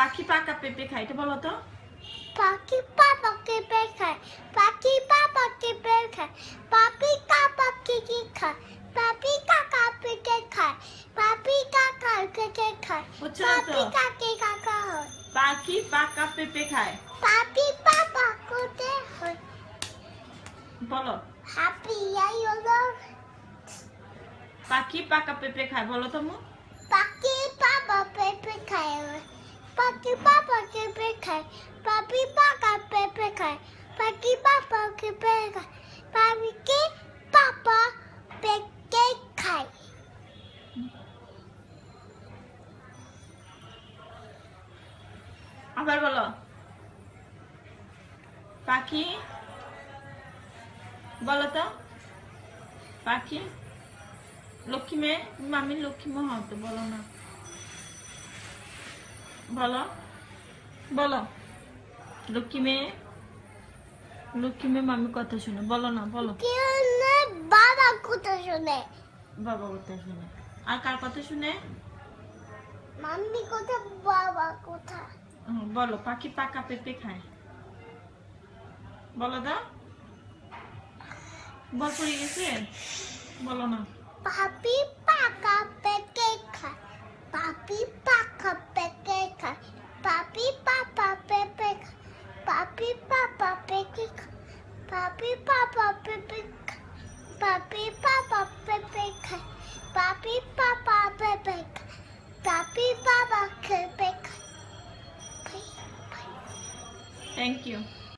পাখি পাকা পেঁপে খায় এটা বলো তো। পাখি পাপাকে পেয়ে খায় পাখি পাপাকে পেয়ে খায় পাপি কাপাকে কি খায় পাপি কাকা পেকে খায় পাপি কাকা পেকে খায় পাপি কাকে কাকা হয়। পাখি পাকা পেঁপে খায়। পাপি পাপা কোতে হয়। বলো। হ্যাপি আই হলো পাখি পাকা পেঁপে খায় বলো তো মু। পাখি পাপা পেঁপে খায়। পাখি পাপাকে পেয়ে খায় পাপি পাকা পেঁপে খায়, পাখি পাপাকে পেয়ে খায় পাখি পাপা পেকে খায়। আবার বলো। পাখি? বলো তো। পাখি? লক্ষ্মী মেয়ে? মামি লক্ষ্মী মা হও বলো না। বলো বলো। লক্ষ্মী মেয়ে লক্ষ্মী মেয়ে মামি কথা শুনে বলো না বলো। বাবা কথা শুনে। বাবা কথা শুনে। আর কার কথা শুনে? মাম্মি কথা বাবা কথা। বলো পাখি পাকা পেঁপে খায়। বলো দা বল পড়ে গেছে? বলো না। পাপি পাকা পেকে Papi, Papa, Pippi, Papi, Papa, Pippi, Papi, Papa, Pippi, Papi, Papa, Pippi. Thank you.